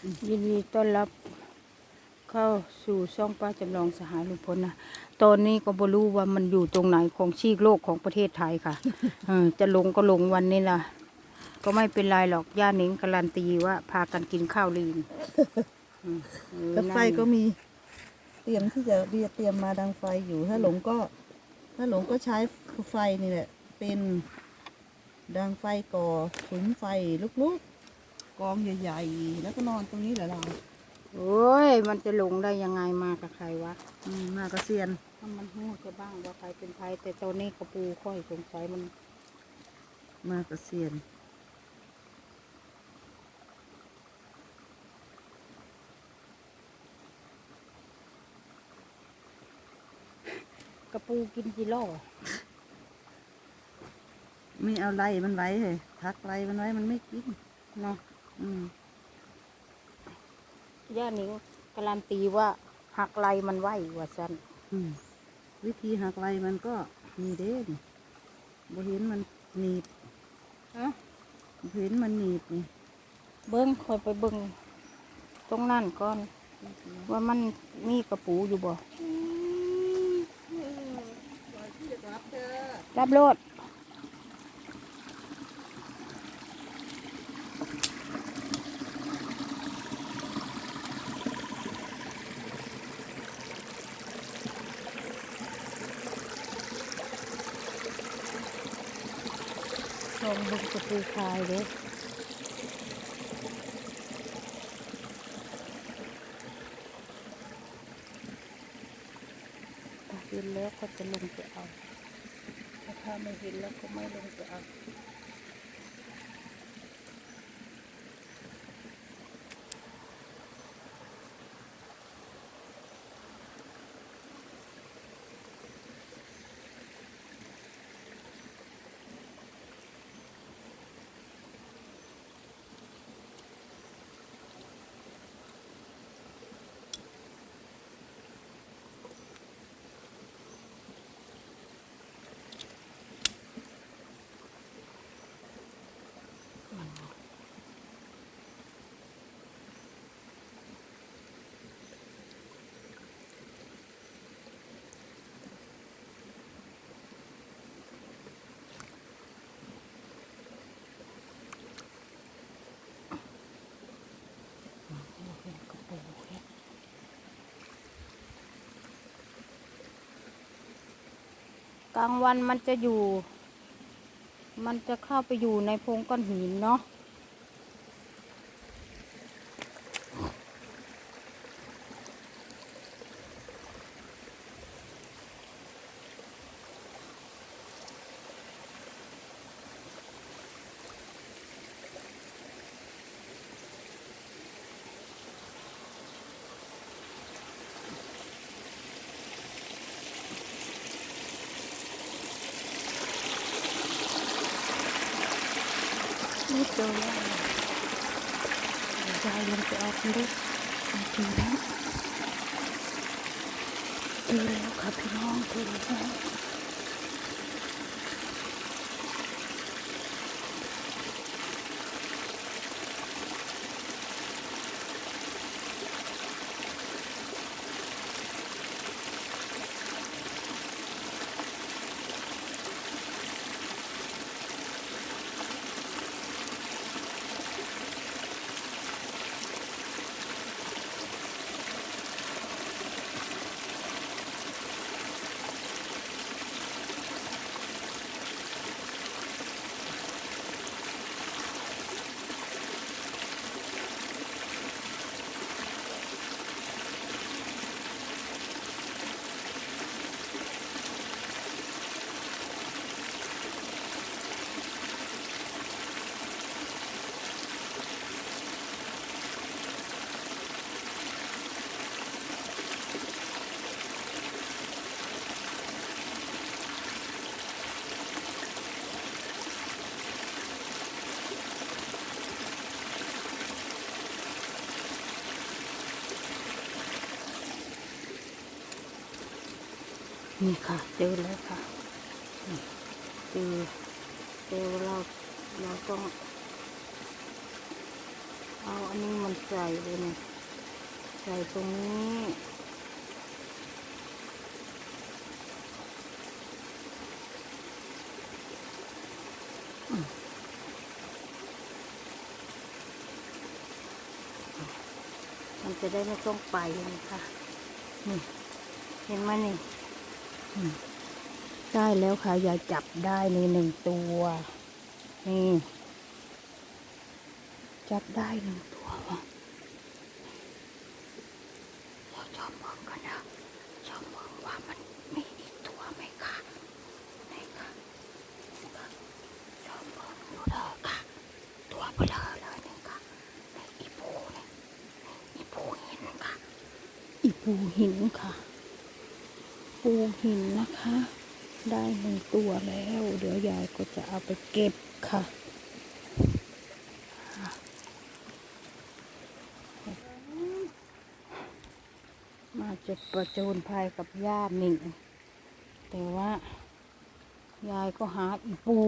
ยินดีต้อนรับเข้าสู่ช่องป้าจำลองสหายลุงพลนะตอนนี้ก็บรู้ว่ามันอยู่ตรงไหนของชีกโลกของประเทศไทยค่ะเออจะลงก็ลงวันนี้ล่ะก็ไม่เป็นไรหรอกย่าหนิงการันตีว่า พากันกินข้าวลีนอืมเออแล้วไฟนั่น ก็มีเตรียมที่จะเรียเตรียมมาดังไฟอยู่ถ้าหลงก็ ถ้าหลงก็ใช้ไฟนี่แหละเป็นดังไฟก่อสุมไฟลุก กองใหญ่ๆ แล้วก็นอนตรงนี้แหละเราโอ้ย มันจะลงได้ยังไงมากับใครวะอืมมากระเซียนถ้ามันหู้จะบ้างว่าใครเป็นใครแต่ตอนนี้กระปูค่อยสงสัยมันมากระเซียน กระปูกินกี่รอบไม่เอาไล่มันไว้เลยทักไล่มันไว้มันไม่กินเนาะอืม ย่าหนิงการันตีว่าหักไหลมันไหวว่าสันอืมวิธีหักไล่มันก็มีเด้นบ่เห็นมันหนีบฮะบ่เห็นมันหนีบนี่เบิ้งคอยไปเบิ้งตรงนั่นก่อน ว่ามันมีกระปูอยู่บ่รับโลด องเบิ้งกระปูคายเด้อถ้าเห็นแล้วก็จะลงไปเอา ถ้าไม่เห็นแล้วก็ไม่ลงไปเอา กลางวันมันจะอยู่ มันจะเข้าไปอยู่ในโพรงก้อนหินเนาะ นี่เจอแล้วยายลงไปเอาคุณดูเจอแล้วเจอแล้วค่ะพี่ นี่ค่ะ เจอแล้วค่ะเจอเจอเราเราต้องเอเอาอันนี้มันใส่เลยเนี่ยใส่ตรงนี้มันจะได้ไม่ต้องไปนะคะนี่ เห็นไหมนี่ ได้แล้วค่ะ ยายจับได้ในหนึ่งตัว นี่ จับได้หนึ่งตัววะเราชอบมองกันนะชอบมองว่ามันมีอีกตัวไหมคะนี่ค่ะชอบมองดูเด้อค่ะ ตัวเบลอเลยนี่ค่ะนี่อีปูนี่อีปูหินค่ะ อีปูหินค่ะ ปูหินนะคะ ได้หนึ่งตัวแล้ว เดี๋ยวยายก็จะเอาไปเก็บค่ะมาจะประโจนภัยกับย่าหนิงแต่ว่ายายก็หาอีปู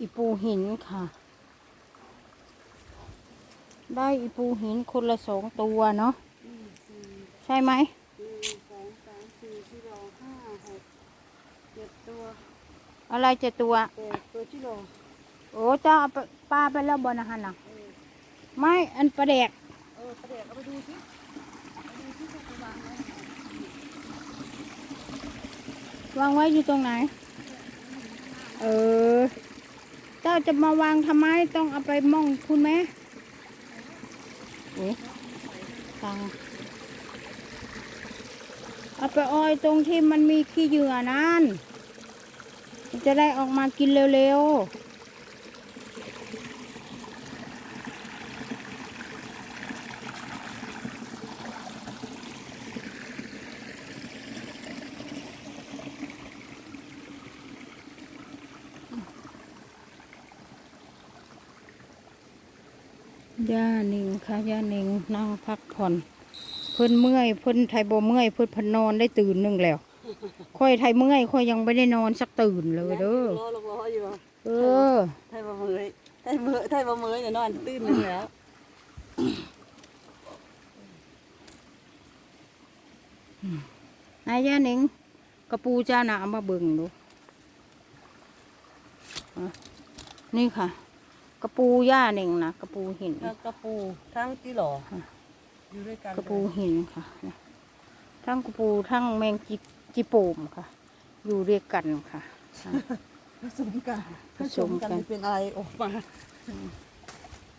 อีปูหินค่ะ ได้อีปูหินคนละสองตัวเนาะใช่ไหม หนึ่งสองสามสี่ที่รอห้าหกเจ็ดตัว อะไรเจะตัวแปดตัวที่รอโอ้เจ้าเอาไปปลาไปแล้วบนอาหารนะไม่อันประเดกเออประเดี๋ยวเอาไปดูสิไปดูที่เขาวางไว้วางไว้อยู่ตรงไหน เออ เจ้าจะมาวางทำไมต้องเอาไปมองคุณไหมเอ๊ะตังเอาไปอ้อยตรงที่มันมีขี้เหยื่อนั่น จะได้ออกมากินเร็วๆย่าหนิงค่ะย่าหนิงนั่งพักผ่อน เพิ่นเมื่อยเพิ่นไทยบ่เมื่อยเพิ่นพนนอนได้ตื่นหนึ่งแล้ว ค่อยไทยเมื่อยค่อยยังไม่ได้นอนสักตื่นเลยเด้อรอรอรออยู่เออไทยบะเมยไทยเมยไทยบะเมยเนี่ยนอนตื่นหนึ่งแล้วนายย่าหนิงกระปูเจ้าน่ะเอามาเบิ่งดูอะนี่ค่ะ กระปูย่าหนิงนะกระปูหินแล้วกระปูทั้งที่หล่ออยู่ด้วยกันกระปูหินค่ะนะทั้งกระปูทั้งแมงจิ จิโปมค่ะ อยู่ด้วยกกันค่ะผสมกันผสมกัน เป็นอะไรออกมา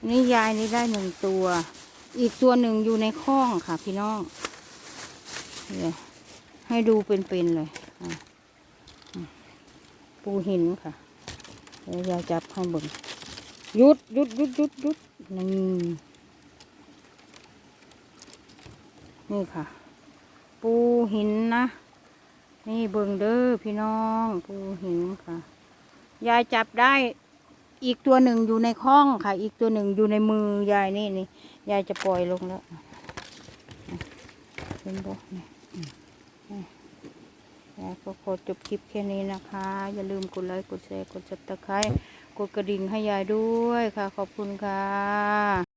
นี่ยายนี่ได้หนึ่งตัว อีกตัวหนึ่งอยู่ในคอกค่ะ พี่น้องเนี่ยให้ดูเป็นๆเลยอะอืมปูหินค่ะเดี๋ยวยายจับให้เบิ่งหยุดหยุดหยุดหยุดหยุดนี่นี่ค่ะ ปูหินนะ นี่เบิงเด้อพี่น้องปูหินค่ะ ยายจับได้อีกตัวหนึ่งอยู่ในคล้องค่ะ อีกตัวหนึ่งอยู่ในมือยายนี่นี่ยายจะปล่อยลงแล้วเป็นบ่นี่อืมนี่ยายก็ขอจบคลิปแค่นี้นะคะ อย่าลืมกดไลค์กดแชร์กดซับสไครต์กดกระดิ่งให้ยายด้วยค่ะ ขอบคุณค่ะ